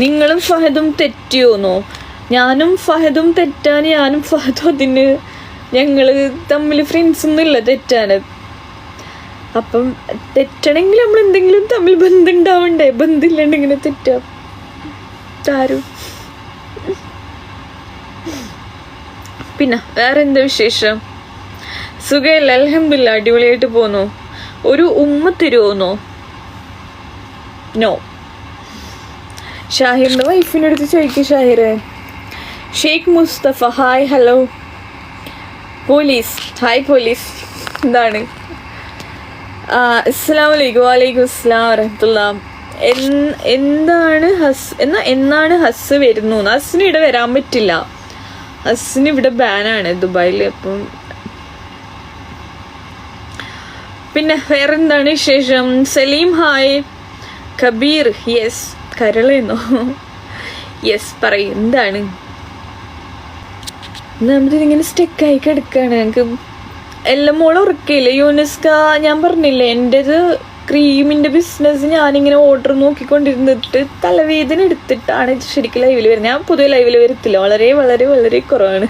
നിങ്ങളും ഫഹദും തെറ്റിയോന്നോ ഞാനും ഫഹദും തെറ്റാൻ ഞാനും ഫഹദും അതിന് ഞങ്ങൾ തമ്മിൽ ഫ്രണ്ട്സ് ഒന്നുമില്ല തെറ്റാണ് അപ്പം തെറ്റണമെങ്കിൽ നമ്മൾ എന്തെങ്കിലും തമ്മിൽ ബന്ധം ഉണ്ടാവണ്ടേ? ബന്ധമില്ലാണ്ട് ഇങ്ങനെ തെറ്റാം. താരും പിന്നെ വേറെ എന്താ വിശേഷം? സുഖമില്ല അലഹമില്ല അടിപൊളിയായിട്ട് പോന്നു. ഒരു ഉമ്മ തരുമോന്നോ നോ ഷാഹിറിന്റെ വൈഫിന്റെ അടുത്ത് ചോദിക്കും ഷാഹിറെ. Sheikh Mustafa hi hello. Police hi police. എന്താണ്? അസ്സാം വലൈക്കും വാലൈക്കും അസ്സാം വരഹത്തുള്ള എന്താണ് ഹസ് എന്നാ എന്നാണ് ഹസ് വരുന്നു? ഹസ്സിന് ഇവിടെ വരാൻ പറ്റില്ല. ഹസ്സിന് ഇവിടെ ബാനാണ് ദുബായിൽ അപ്പം പിന്നെ വേറെന്താണ് വിശേഷം? സലീം ഹായ്. കബീർ യെസ് കരളെന്നോ? യെസ് പറയും. എന്താണ്? നമ്മളിതിങ്ങനെ സ്റ്റെക്കായി കിടക്കാണ്. ഞങ്ങൾക്ക് എല്ലാം മോൾ ഉറക്കില്ലേ യൂനിസ്ക ഞാൻ പറഞ്ഞില്ലേ എന്റെത് ക്രീമിന്റെ ബിസിനസ് ഞാനിങ്ങനെ ഓർഡർ നോക്കിക്കൊണ്ടിരുന്നിട്ട് തലവേദന എടുത്തിട്ടാണ് ശരിക്കും ലൈവിൽ വരുന്നത്. ഞാൻ പൊതുവെ ലൈവിൽ വരത്തില്ല. വളരെ വളരെ വളരെ കുറവാണ്.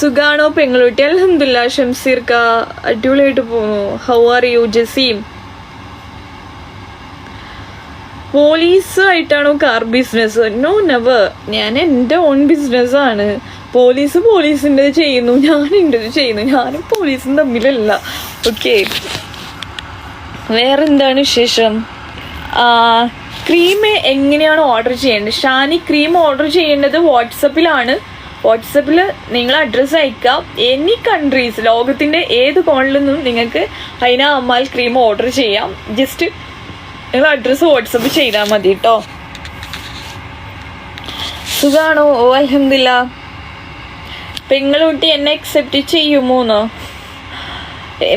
സുഖാണോ പെങ്ങളൂട്ടി അലഹമില്ല ഷംസീർക്ക അടിപൊളിയായിട്ട് പോകുന്നു. How are you Jaseem? Police ആയിട്ടാണോ കാർ ബിസിനസ് നോ നെവർ ഞാൻ എന്റെ ഓൺ ബിസിനസ്സാണ് പോലീസ് പോലീസിന്റെ ചെയ്യുന്നു. ഞാൻ എന്റെ ചെയ്യുന്നു. ഞാനും പോലീസും തമ്മിലല്ല. ഓക്കെ വേറെന്താണ് വിശേഷം? ക്രീം എങ്ങനെയാണ് ഓർഡർ ചെയ്യേണ്ടത്? ഷാനി ക്രീം ഓർഡർ ചെയ്യേണ്ടത് വാട്സപ്പിലാണ്. വാട്സപ്പിൽ നിങ്ങൾ അഡ്രസ്സ് അയക്കാം എനി കൺട്രീസ് ലോകത്തിന്റെ ഏത് കോണിൽ നിന്നും നിങ്ങൾക്ക് ഹൈന അമ്മാൽ ക്രീം ഓർഡർ ചെയ്യാം. ജസ്റ്റ് നിങ്ങൾ അഡ്രസ്സ് വാട്സപ്പ് ചെയ്താൽ മതി കേട്ടോ സുഖാണോ? ഓ അലഹമില്ല പെങ്ങളുട്ടി എന്നെ അക്സെപ്റ്റ് ചെയ്യുമോന്നോ?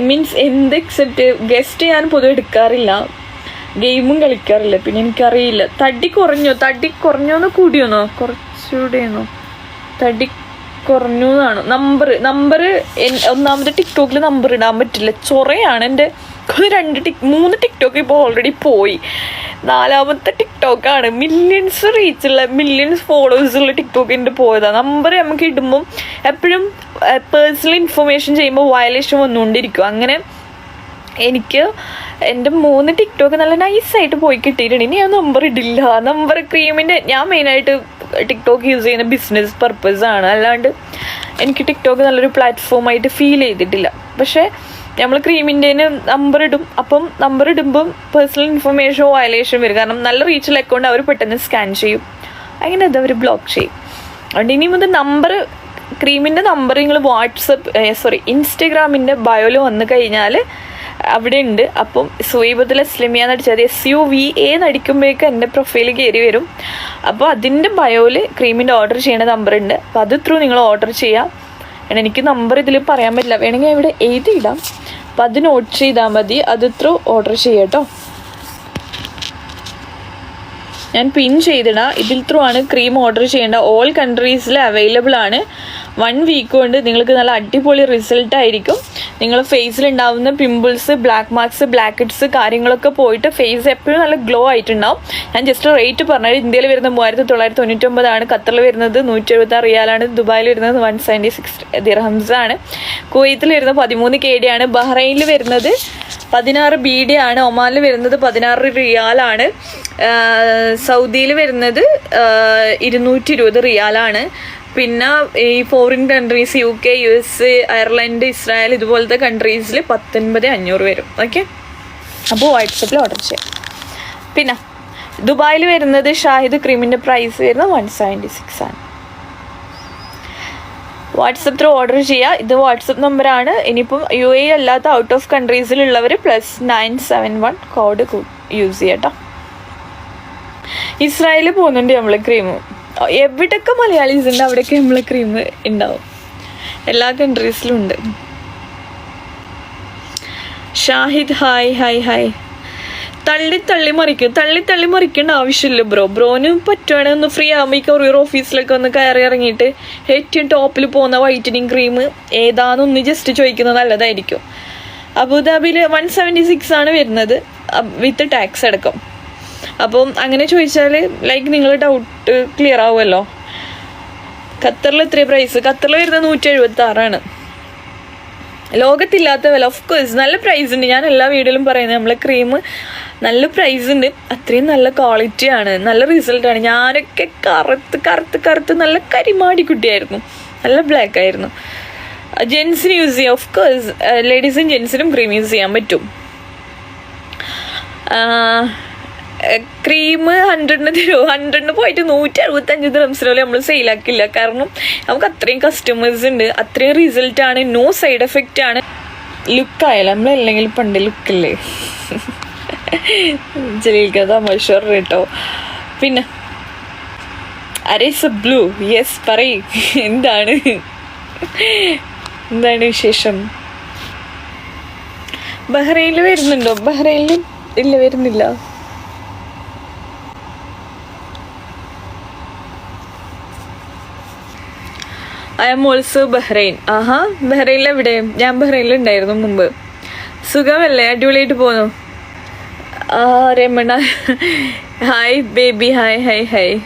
മീൻസ് എന്ത് അക്സെപ്റ്റ് ഗസ്റ്റ് ഞാൻ പൊതുവെ എടുക്കാറില്ല. ഗെയിമും കളിക്കാറില്ല. പിന്നെ എനിക്കറിയില്ല. തടി കുറഞ്ഞോ? തടി കുറഞ്ഞോന്ന് കൂടിയോന്നോ? കുറച്ചുകൂടെയാണോ തടി കുറഞ്ഞു എന്നാണ് നമ്പർ നമ്പർ ഒന്നാമത് ടിക്ടോക്കിൽ നമ്പർ ഇടാൻ പറ്റില്ല. ചൊറയാണ് എന്റെ രണ്ട് ടിക് മൂന്ന് ടിക്ടോക്ക് ഇപ്പോൾ ഓൾറെഡി പോയി. നാലാമത്തെ ടിക്ടോക്കാണ് മില്യൺസ് റീച്ചുള്ള മില്യൺസ് ഫോളോവേഴ്സ് ഉള്ള ടിക്ടോക്കിന്റെ പോയതാണ് നമ്പർ നമുക്ക് ഇടുമ്പം എപ്പോഴും പേഴ്സണൽ ഇൻഫർമേഷൻ ചെയ്യുമ്പോൾ വയലേഷൻ വന്നുകൊണ്ടിരിക്കും അങ്ങനെ എനിക്ക് എന്റെ മൂന്ന് ടിക്ടോക്ക് നല്ല നൈസായിട്ട് പോയി കിട്ടിയിട്ടുണ്ട്. ഇനി ഞാൻ നമ്പർ ഇടില്ല. നമ്പർ ക്രീമിന്റെ ഞാൻ മെയിനായിട്ട് ടിക്ടോക്ക് യൂസ് ചെയ്യുന്ന ബിസിനസ് പർപ്പസ് ആണ്. അല്ലാണ്ട് എനിക്ക് ടിക്ടോക്ക് നല്ലൊരു പ്ലാറ്റ്ഫോമായിട്ട് ഫീൽ ചെയ്തിട്ടില്ല. പക്ഷേ നമ്മൾ ക്രീമിന്റെ നമ്പർ ഇടും. അപ്പം നമ്പർ ഇടുമ്പം പേഴ്സണൽ ഇൻഫർമേഷൻ വയലേഷൻ വരും. കാരണം നല്ല റീച്ചുള്ള അക്കൗണ്ട് അവർ പെട്ടെന്ന് സ്കാൻ ചെയ്യും. അങ്ങനെ അത് അവർ ബ്ലോക്ക് ചെയ്യും. അതുകൊണ്ട് ഇനി മുതൽ നമ്പർ ക്രീമിന്റെ നമ്പർ നിങ്ങൾ വാട്സപ്പ് സോറി ഇൻസ്റ്റഗ്രാമിന്റെ ബയോയിൽ വന്നു കഴിഞ്ഞാൽ അവിടെ ഉണ്ട്. അപ്പം സുവൈബത്തുൽ അസ്ലമിയ അടിച്ചാൽ എസ് യു വി എ നടിക്കുമ്പോഴേക്കും എന്റെ പ്രൊഫൈൽ കയറി വരും. അപ്പോൾ അതിന്റെ ബയോയിൽ ക്രീമിന്റെ ഓർഡർ ചെയ്യേണ്ട നമ്പർ ഉണ്ട്. അപ്പോൾ അത് ത്രൂ നിങ്ങൾ ഓർഡർ ചെയ്യാം. കാരണം എനിക്ക് നമ്പർ ഇതിൽ പറയാൻ പറ്റില്ല. വേണമെങ്കിൽ ഇവിടെ എഴുതിയിടാം. അപ്പം അത് നോട്ട് ചെയ്താൽ മതി. അത് ത്രൂ ഓർഡർ ചെയ്യാം കേട്ടോ. ഞാൻ പിൻ ചെയ്തിടാം. ഇതിൽ ത്രൂ ആണ് ക്രീം ഓർഡർ ചെയ്യേണ്ട ഓൾ കൺട്രീസിൽ അവൈലബിൾ ആണ്. വൺ വീക്ക് കൊണ്ട് നിങ്ങൾക്ക് നല്ല അടിപൊളി റിസൾട്ട് ആയിരിക്കും. നിങ്ങൾ ഫേസിൽ ഉണ്ടാവുന്ന pimples black marks black heads കാര്യങ്ങളൊക്കെ പോയിട്ട് ഫേസ് എപ്പോഴും നല്ല ഗ്ലോ ആയിട്ടുണ്ടാവും. ഞാൻ ജസ്റ്റ് റേറ്റ് പറഞ്ഞത് ഇന്ത്യയിൽ വരുന്നത് മൂവായിരത്തി തൊള്ളായിരത്തി തൊണ്ണൂറ്റൊമ്പതാണ് ഖത്തറിൽ വരുന്നത് നൂറ്റി എഴുപത്തി ആറ് റിയാലാണ് ദുബായിൽ വരുന്നത് വൺ സെവന്റി സിക്സ് ദിർഹംസ് ആണ്. കുവൈത്തിൽ വരുന്നത് പതിമൂന്ന് കെ ഡി ആണ്. ബഹ്റൈനിൽ വരുന്നത് പതിനാറ് ബി ഡി ആണ്. ഒമാനിൽ വരുന്നത് പതിനാറ് റിയാലാണ് സൗദിയിൽ വരുന്നത് ഇരുന്നൂറ്റി ഇരുപത് റിയാലാണ്. പിന്നെ ഈ foreign countries U K U S Ireland Israel ഇതുപോലത്തെ കൺട്രീസിൽ പത്തൊൻപത് അഞ്ഞൂറ് വരും. ഓക്കെ അപ്പോൾ വാട്സപ്പിൽ ഓർഡർ ചെയ്യാം. പിന്നെ ദുബായിൽ വരുന്നത് ഷാഹിദ് ക്രീമിന്റെ പ്രൈസ് വരുന്നത് വൺ സെവന്റി സിക്സ് ആണ്. വാട്സപ്പ് ത്രൂ ഓർഡർ ചെയ്യുക ഇത് വാട്സപ്പ് നമ്പറാണ് ഇനിയിപ്പം യു എ അല്ലാത്ത out of കൺട്രീസിലുള്ളവർ plus nine seven one code use ചെയ്യാം ഇസ്രായേലിൽ പോകുന്നുണ്ട് നമ്മൾ ക്രീം എവിടെയൊക്കെ മലയാളീസ് ഉണ്ട് അവിടെയൊക്കെ നമ്മൾ ക്രീം ഉണ്ടാവും എല്ലാ കൺട്രീസിലും ഉണ്ട്. Shahid hi hi hi. തള്ളി തള്ളി മറിക്കും. തള്ളി തള്ളി മറിക്കേണ്ട ആവശ്യമില്ല ബ്രോ. ബ്രോന് പറ്റുവാണെങ്കിൽ ഒന്ന് ഫ്രീ ആകുമ്പോൾ ഈ കൊറിയർ ഓഫീസിലൊക്കെ ഒന്ന് കയറി ഇറങ്ങിയിട്ട് ഏറ്റവും ടോപ്പിൽ പോകുന്ന വൈറ്റനിങ് ക്രീം ഏതാണെന്നൊന്ന് ജസ്റ്റ് ചോദിക്കുന്നത് നല്ലതായിരിക്കും. അബുദാബിയിൽ വൺ സെവന്റി സിക്സ് ആണ് വരുന്നത് വിത്ത് ടാക്സ് അടക്കം. അപ്പം അങ്ങനെ ചോദിച്ചാൽ ലൈക്ക് നിങ്ങൾ ഡൗട്ട് ക്ലിയർ ആവുമല്ലോ? ഖത്തറിൽ എത്ര പ്രൈസ് ഖത്തറിൽ വരുന്നത് നൂറ്റി എഴുപത്തി ആറാണ് ലോകത്തില്ലാത്ത വില ഓഫ് കോഴ്സ് നല്ല പ്രൈസ് ഉണ്ട്. ഞാൻ എല്ലാ വീഡിയോയിലും പറയുന്നത് നമ്മളെ ക്രീം നല്ല പ്രൈസ് ഉണ്ട്. അത്രയും നല്ല ക്വാളിറ്റിയാണ് നല്ല റിസൾട്ടാണ് ഞാനൊക്കെ കറുത്ത് കറുത്ത് കറുത്ത് നല്ല കരിമാടി കുട്ടിയായിരുന്നു. നല്ല ബ്ലാക്ക് ആയിരുന്നു. ജെൻസിന് യൂസ് ചെയ്യാം. ഓഫ് കോഴ്സ് ലേഡീസും ജെൻസിനും ക്രീം യൂസ് ചെയ്യാൻ പറ്റും. ക്രീം ഹൺഡ്രഡിന് തരുമോ ഹൺഡ്രഡിന് പോയിട്ട് നൂറ്റി അറുപത്തഞ്ച് ദിവസത്തിനുള്ളിൽ നമ്മൾ സെയിലാക്കില്ല കാരണം നമുക്ക് അത്രയും കസ്റ്റമേഴ്സ് ഉണ്ട്. അത്രയും റിസൾട്ട് ആണ്. നോ സൈഡ് എഫക്റ്റ് ആണ്. ലുക്കായാലും നമ്മളല്ലെങ്കിൽ പണ്ട് ലുക്കല്ലേ ജലീൽക്ക് തമാശ കേട്ടോ പിന്നെ അരേസ് ബ്ലൂ യെസ് പറയ്. എന്താണ്? എന്താണ് വിശേഷം? ബഹ്റൈനിൽ വരുന്നുണ്ടോ? ബഹ്റൈനിൽ ഇല്ല വരുന്നില്ല. ഐ എം ഓൾസോ ബഹ്റൈൻ ആഹാ ബഹ്റൈനിൽ എവിടെ ഞാൻ ബഹ്റൈനിൽ ഉണ്ടായിരുന്നു മുമ്പ്. സുഖമല്ലേ? അടിപൊളിയായിട്ട് പോന്നു. ആ Ramana. Hi baby hi hi hi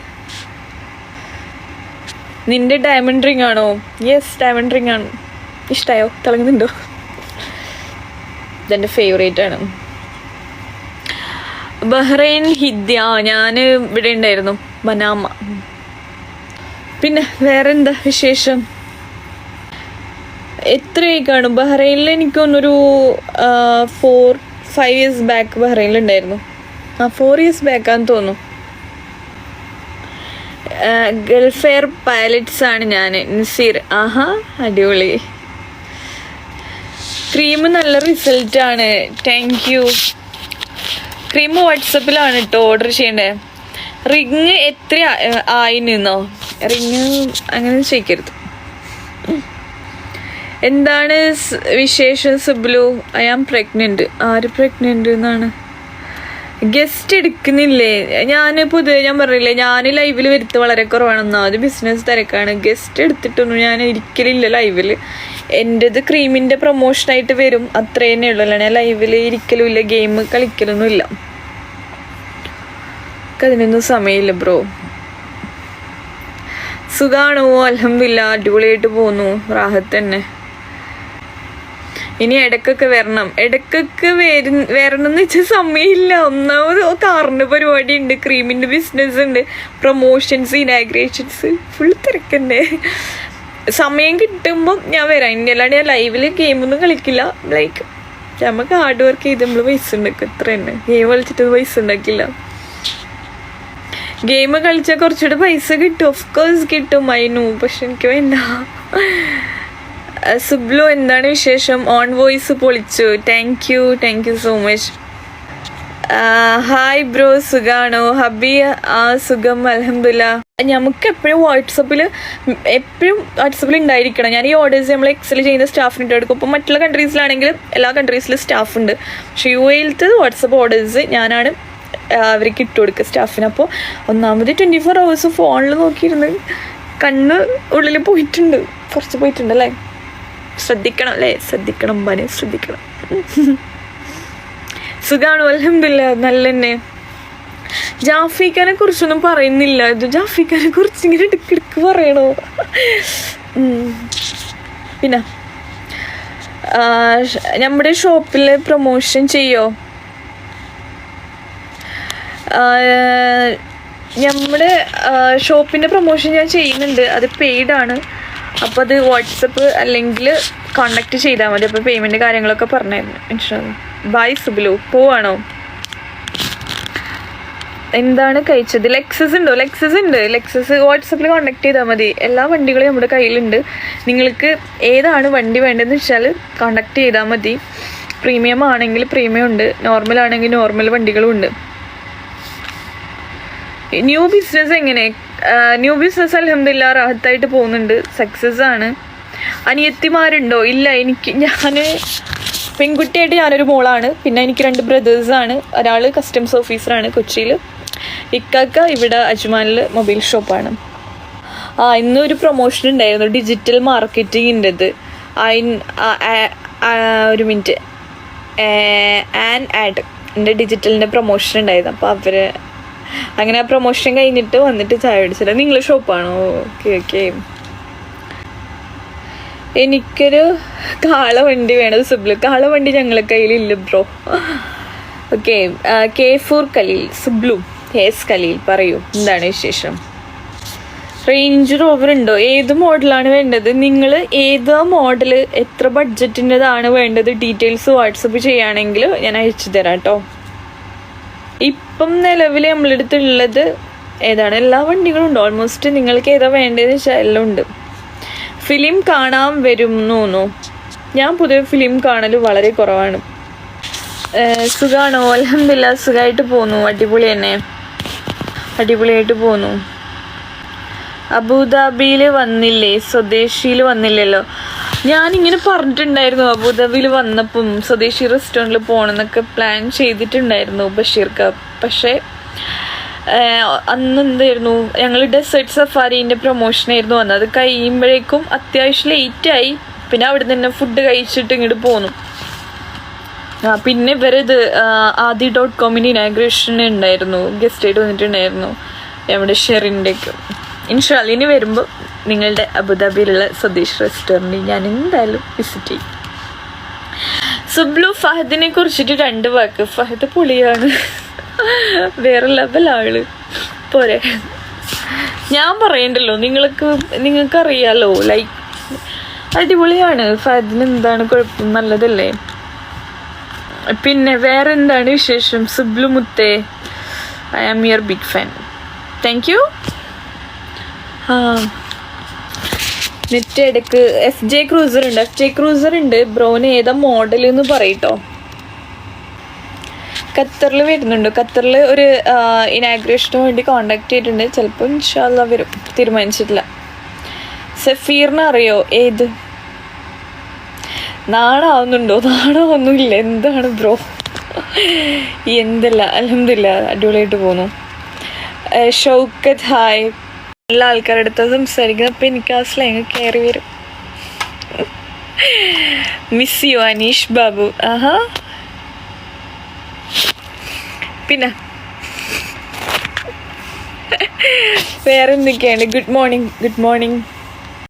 നിന്റെ ഡയമണ്ട് റിംഗ് ആണോ? യെസ് ഡയമണ്ട് റിംഗ് ആണ്. ഇഷ്ടമായോ തിളങ്ങുന്നുണ്ടോ? ഇതെന്റെ ഫേവറേറ്റ് ആണ്. ബഹ്റൈൻ ഹിദ്യ ഞാൻ ഇവിടെ ഉണ്ടായിരുന്നു. ബനാമ പിന്നെ വേറെന്താ വിശേഷം? എത്രയായി കാണും ബഹ്റൈനിൽ എനിക്ക് ഒന്നൊരു ഫോർ ഫൈവ് ഇയേഴ്സ് ബാക്ക് ബഹ്റൈനിലുണ്ടായിരുന്നു. ആ ഫോർ ഇയേഴ്സ് ബാക്കാന്ന് തോന്നുന്നു. ഗൾഫ് എയർ പൈലറ്റ്സ് ആണ് ഞാൻ നസീർ. ആഹാ അടിപൊളി. ക്രീം നല്ല റിസൾട്ട് ആണ്. താങ്ക് യു ക്രീം വാട്സപ്പിലാണ് കേട്ടോ ഓർഡർ ചെയ്യേണ്ടത് റിങ് എത്ര ആയി നിന്നോ? റിങ് അങ്ങനെ ചോദിക്കരുത് എന്താണ് വിശേഷം സുബ്ലു? ഐ ആം പ്രഗ്നന്റ് ആര് പ്രഗ്നന്റ് എന്നാണ്? ഗസ്റ്റ് എടുക്കുന്നില്ലേ? ഞാൻ പൊതുവെ ഞാൻ പറഞ്ഞില്ലേ ഞാൻ ലൈവിൽ വരുത്ത് വളരെ കുറവാണ്. ഒന്നാമത് ബിസിനസ് തിരക്കാണ്. ഗസ്റ്റ് എടുത്തിട്ടൊന്നും ഞാൻ ഇരിക്കലില്ല ലൈവിൽ എന്റെത് ക്രീമിന്റെ പ്രൊമോഷനായിട്ട് വരും. അത്ര തന്നെ ഉള്ളൂ. അല്ലാണ്ട് ഞാൻ ലൈവിൽ ഇരിക്കലും ഇല്ല ഗെയിം കളിക്കലൊന്നും ഇല്ല അതിനൊന്നും സമയമില്ല ബ്രോ സുഖാണോ? അലഹമില്ല അടിപൊളിയായിട്ട് പോന്നു. റാഹത്ത് തന്നെ. ഇനി ഇടക്കൊക്കെ വരണം. ഇടക്കൊക്കെ വരു വരണം എന്ന് വെച്ചാൽ സമയമില്ല. ഒന്നാമത് കാറിന്റെ പരിപാടി ഉണ്ട് ക്രീമിന്റെ ബിസിനസ് ഉണ്ട് പ്രൊമോഷൻസ് ഇനാഗ്രേഷൻസ്. ഫുൾ തിരക്കന്നെ. സമയം കിട്ടുമ്പോൾ ഞാൻ വരാം. ഇനി അല്ലാണ്ട് ഞാൻ ലൈവിൽ ഗെയിമൊന്നും കളിക്കില്ല. ലൈക്ക് നമുക്ക് ഹാർഡ് വർക്ക് ചെയ്ത് നമ്മൾ പൈസ ഉണ്ടാക്കും. ഇത്ര തന്നെ. ഗെയിം കളിച്ചിട്ട് പൈസ ഉണ്ടാക്കില്ല. ഗെയിം കളിച്ചാൽ കുറച്ചുകൂടെ പൈസ കിട്ടും. ഓഫ് കോഴ്സ് കിട്ടും മൈനു. പക്ഷെ എനിക്ക് വേണ്ട. സുബ്ലു എന്താണ് വിശേഷം? ഓൺ വോയിസ് പൊളിച്ചു. Thank you thank you so much hi bro സുഖാണോ? ഹബി ആ സുഖം അലഹമില്ല നമുക്ക് എപ്പോഴും വാട്സപ്പിൽ എപ്പോഴും വാട്സപ്പിൽ ഉണ്ടായിരിക്കണം. ഞാൻ ഈ ഓർഡേഴ്സ് നമ്മൾ എക്സൽ ചെയ്യുന്ന സ്റ്റാഫിന് ഇട്ട് എടുക്കും ഇപ്പം മറ്റുള്ള കൺട്രീസിലാണെങ്കിൽ എല്ലാ കൺട്രീസിലും സ്റ്റാഫ് ഉണ്ട്. പക്ഷേ യു എയിലത്തെ വാട്സപ്പ് ഓർഡേഴ്സ് ഞാനാണ് അവർക്ക് ഇട്ട് കൊടുക്കുക സ്റ്റാഫിന് അപ്പോൾ ഒന്നാമത് ട്വന്റി ഫോർ അവേഴ്സ് ഫോണിൽ നോക്കിയിരുന്ന്. കണ്ണ് ഉള്ളിൽ പോയിട്ടുണ്ട്. കുറച്ച് പോയിട്ടുണ്ട് അല്ലേ? ശ്രദ്ധിക്കണം അല്ലേ? ശ്രദ്ധിക്കണം ബനെ ശ്രദ്ധിക്കണം. സുഖാണോ? അലഹമില്ല നല്ല തന്നെ ജാഫിഖാനെ കുറിച്ചൊന്നും പറയുന്നില്ല. ഇത് ജാഫിക്കാനെ കുറിച്ച് ഇങ്ങനെ ഇടയ്ക്കിടയ്ക്ക് പറയണോ? പിന്നെ നമ്മുടെ ഷോപ്പിൽ പ്രൊമോഷൻ ചെയ്യോ? നമ്മുടെ ഷോപ്പിന്റെ പ്രൊമോഷൻ ഞാൻ ചെയ്യുന്നുണ്ട്. അത് പെയ്ഡാണ് അപ്പോൾ അത് വാട്സപ്പ് അല്ലെങ്കിൽ കോണ്ടാക്ട് ചെയ്താൽ മതി. അപ്പോൾ പേയ്മെന്റ് കാര്യങ്ങളൊക്കെ പറഞ്ഞായിരുന്നു. ഇൻഷാല്ല ബൈ സുബിലു. പോവാണോ? എന്താണ് കഴിച്ചത്? ലെക്സസ് ഉണ്ടോ? ലെക്സസ് ഉണ്ട്. ലെക്സസ് വാട്സപ്പിൽ കോണ്ടാക്ട് ചെയ്താൽ മതി. എല്ലാ വണ്ടികളും നമ്മുടെ കയ്യിലുണ്ട്. നിങ്ങൾക്ക് ഏതാണ് വണ്ടി വേണ്ടതെന്ന് വെച്ചാൽ കോണ്ടാക്ട് ചെയ്താൽ മതി. പ്രീമിയം ആണെങ്കിൽ പ്രീമിയം ഉണ്ട്. നോർമൽ ആണെങ്കിൽ നോർമൽ വണ്ടികളും ഉണ്ട് ന്യൂ ബിസിനസ് എങ്ങനെ? ന്യൂ ബിസിനസ് അലഹമില്ല റാഹത്തായിട്ട് പോകുന്നുണ്ട്. സക്സസ് ആണ്. അനിയത്തിമാരുണ്ടോ? ഇല്ല എനിക്ക് ഞാൻ പെൺകുട്ടിയായിട്ട് ഞാനൊരു മോളാണ്. പിന്നെ എനിക്ക് രണ്ട് ബ്രദേഴ്സാണ് ഒരാൾ കസ്റ്റംസ് ഓഫീസറാണ് കൊച്ചിയിൽ ഇക്കാക്ക ഇവിടെ അജ്മാനിൽ മൊബൈൽ ഷോപ്പാണ് ആ ഇന്നൊരു പ്രൊമോഷൻ ഉണ്ടായിരുന്നു. ഡിജിറ്റൽ മാർക്കറ്റിങ്ങിന്റെത് ഒരു മിനിറ്റ് ആൻ ആഡ് എന്റെ ഡിജിറ്റലിന്റെ പ്രൊമോഷൻ ഉണ്ടായിരുന്നു. അപ്പോൾ അവർ അങ്ങനെ ആ പ്രൊമോഷൻ കഴിഞ്ഞിട്ട് വന്നിട്ട് ചായ അടിച്ചില്ല നിങ്ങൾ ഷോപ്പാണോ ഓക്കെ ഓക്കെ എനിക്കൊരു കാളവണ്ടി വേണം. കാള കാളവണ്ടി ഞങ്ങളെ കയ്യിലില്ല bro okay K four Khaleel Sublu. Hayes Khaleel പറയൂ എന്താണ് വിശേഷം? റേഞ്ച് റോവർ ഉണ്ടോ? ഏത് മോഡലാണ് വേണ്ടത്? നിങ്ങൾ ഏത് മോഡൽ എത്ര ബഡ്ജറ്റിന്റെതാണ് വേണ്ടത്? ഡീറ്റെയിൽസ് വാട്സപ്പ് ചെയ്യുകയാണെങ്കിൽ ഞാൻ അയച്ചു തരാം കേട്ടോ ഇപ്പം നിലവിൽ നമ്മളെടുത്തുള്ളത് ഏതാണ്? എല്ലാ വണ്ടികളും ഉണ്ട് ഓൾമോസ്റ്റ് നിങ്ങൾക്ക് ഏതാ വേണ്ടതെന്ന് വെച്ചാൽ എല്ലാം ഉണ്ട്. ഫിലിം കാണാൻ വരും തോന്നുന്നു ഞാൻ പൊതുവെ ഫിലിം കാണൽ വളരെ കുറവാണ്. സുഖമാണോ അലഹമില്ല സുഖമായിട്ട് പോന്നു. അടിപൊളി തന്നെ. അടിപൊളിയായിട്ട് പോന്നു. അബുദാബിയിൽ വന്നില്ലേ? സ്വദേശിയിൽ വന്നില്ലല്ലോ. ഞാനിങ്ങനെ പറഞ്ഞിട്ടുണ്ടായിരുന്നു അബുദാബിയിൽ വന്നപ്പം സ്വദേശി റെസ്റ്റോറന്റിൽ പോകണമെന്നൊക്കെ പ്ലാൻ ചെയ്തിട്ടുണ്ടായിരുന്നു ബഷീർക്ക്. പക്ഷേ അന്ന് എന്തായിരുന്നു ഞങ്ങൾ ഡെസേർട്ട് സഫാരീന്റെ പ്രൊമോഷനായിരുന്നു വന്നത്. അത് കഴിയുമ്പോഴേക്കും അത്യാവശ്യം ലേറ്റായി പിന്നെ അവിടെ നിന്ന് ഫുഡ് കഴിച്ചിട്ട് ഇങ്ങോട്ട് പോന്നു. ആ പിന്നെ ഇവരത് ആദി ഡോട്ട് കോമിന് ഇനാഗ്രേഷൻ ഉണ്ടായിരുന്നു. ഗസ്റ്റ് ആയിട്ട് വന്നിട്ടുണ്ടായിരുന്നു. നമ്മുടെ ഷെറിന്റെയൊക്കെ ഇൻഷാലിന് വരുമ്പോൾ നിങ്ങളുടെ അബുദാബിയിലുള്ള സ്വദേശ് റെസ്റ്റോറന്റ് ഞാൻ എന്തായാലും വിസിറ്റ് ചെയ്യും. സുബ്ലു ഫഹദിനെ കുറിച്ചിട്ട് രണ്ട് വാക്ക്. ഫഹദ് പൊളിയാണ്. വേറെ ലെവൽ ആൾ. പോരെ. ഞാൻ പറയണ്ടല്ലോ നിങ്ങൾക്ക് നിങ്ങൾക്ക് അറിയാലോ ലൈക്ക് അടിപൊളിയാണ്. ഫഹദിന് എന്താണ് കുഴപ്പം? നല്ലതല്ലേ? പിന്നെ വേറെ എന്താണ് വിശേഷം? സുബ്ലു മുത്തേ I am your big fan thank you ആ നെറ്റ് എടുക്ക്. എഫ് ജെ ക്രൂസർ ഉണ്ട്. എഫ് ജെ ക്രൂസർ ഉണ്ട്. ബ്രോന് ഏതാ മോഡൽ എന്ന് പറയട്ടോ. ഖത്തറിൽ വരുന്നുണ്ട്. ഖത്തറിൽ ഒരു ഇനാഗ്രേഷന് വേണ്ടി കോണ്ടാക്ട് ചെയ്തിട്ടുണ്ട്. ചിലപ്പോൾ ഇൻഷാല്ല വരും. തീരുമാനിച്ചിട്ടില്ല. സഫീറിന് അറിയോ ഏത്? നാണാവുന്നുണ്ടോ ഒന്നുമില്ല എന്താണ് ബ്രോ? എന്തല്ല? അലഹമില്ല അടിപൊളിയായിട്ട് പോന്നു. ഷൗക്കത്ത് ഹായ്. എല്ലാ ആൾക്കാരുടെ അടുത്ത് സംസാരിക്കുന്നത് അപ്പം എനിക്ക് ആ സ്ലാങ് കയറി വരും. മിസ് യു അനീഷ് ബാബു ആഹാ. പിന്നെ? വേറെ എന്തൊക്കെയാണ് ഗുഡ് മോർണിംഗ് ഗുഡ് മോർണിംഗ്